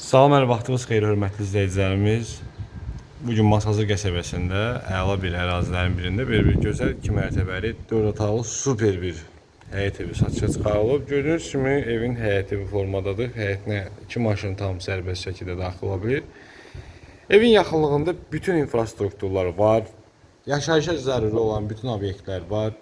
Salam, hər vaxtınız xeyir, hörmətli izləyicilərimiz. Bu gün Masazır qəsəbəsində əla bir ərazilərin birində belə bir gözəl 2 mərtəbəli 4 otaqlı super bir həyət evi satışa çıxarılıb. Gördüyünüz kimi evin həyət evi formadadır. Həyətinə 2 maşın tam sərbəst şəkildə daxil ola bilir. Evin yaxınlığında bütün infrastrukturlar var. Yaşayışa zəruri olan bütün obyektlər var.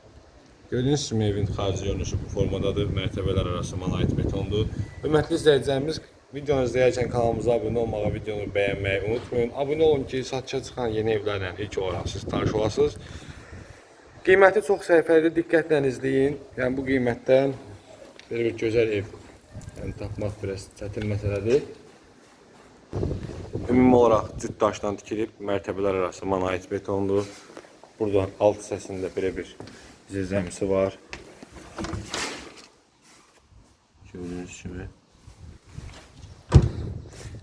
Gördüyünüz kimi evin xarici görünüşü bu formadadır. Mərtəbələr arası monolит betondur. Hörmətli izləyicilərimiz, videonu izləyərkən kanalımıza abunə olmağı, videonu bəyənməyi unutmayın. Abunə olun ki, satışa çıxan yeni evlərlə ilk olaraq siz tanış olasınız. Qiyməti çox səhifəli diqqətlə izləyin. Yəni bu qiymətdən belə bir gözəl ev yəni tapmaq biraz çətin məsələdir. Ümumi olaraq cüt daşdan tikilib, mərtəbələr arası monolit betondur. Burada alt hissəsində belə bir zilzəmisi var. Gördüyünüz kimi.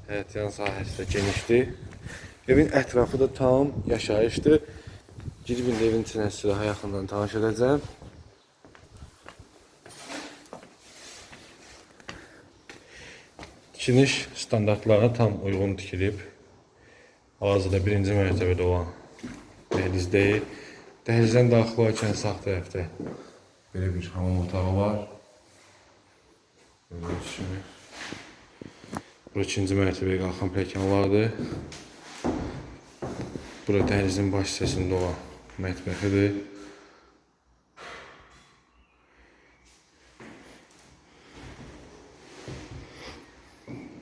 Həyət yan sahəsi də genişdir. Evin ətrafı da tam yaşayışdır. Girib evin içinə sizə daha yaxından tanış edəcəm. Tikiliş standartlarına tam uyğun tikilib. Hal-hazırda birinci mərtəbədə olan dəhlizdəyik. Dəhlizdən daxil olarkən sağ tərəfdə belə bir hamam otağı var. Gördüyünüz. Bura ikinci mərtəbəyə qalxan pilləkənlardır. Bura dəhlizin baş hissəsində olan mətbəxidir.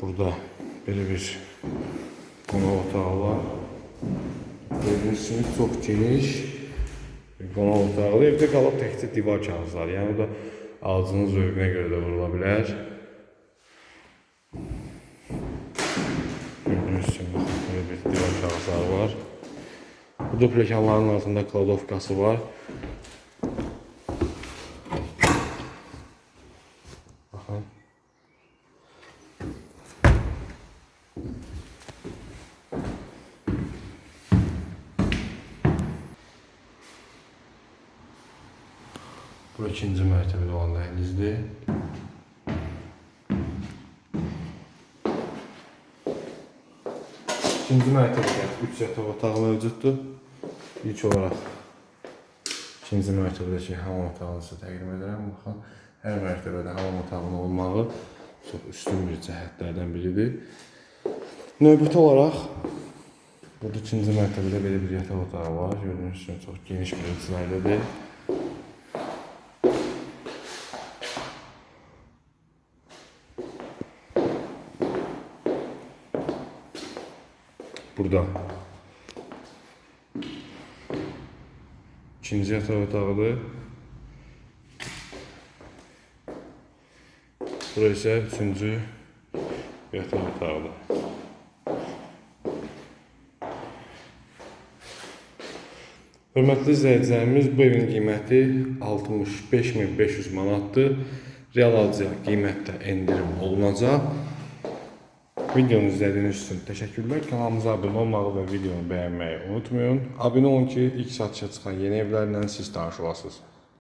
Burada belə bir qonaq otağı var. Gördüyünüz kimi çox geniş qonaq otağı. Evdə qalıb təkcə divar kağızları. Yəni bu da alıcının zövqünə görə də vurula bilər. Gördüyünüz kimi belə bir divar kağızları var. Burada pilləkənlərin altında kladovkası var. Baxın. Bu ikinci mərtəbədə olan dəhlizdir. İkinci mərtəbədə 3 yataq otağı mövcuddur. İlk olaraq ikinci mərtəbədəki hamam otağını sizə təqdim edirəm. Baxın, hər mərtəbədə hamam otağının olmağı çox üstün bir cəhətlərdən biridir. Növbəti olaraq burada ikinci mərtəbədə belə bir yataq otağı var. Gördüyünüz kimi çox geniş bir ölçülərdədir. Burada. İkinci yataq otağıdır. Bura isə üçüncü yataq otağıdır. Hörmətli izləyicilərimiz, bu evin qiyməti 65500 manatdır. Real alıcıya qiymətdə endirim olunacaq. Videonu izlədiyiniz üçün təşəkkürlər. Kanalımıza abunə olmağı və videonu bəyənməyi unutmayın. Abunə olun ki, ilk satışa çıxan yeni evlərlə siz tanış olasınız.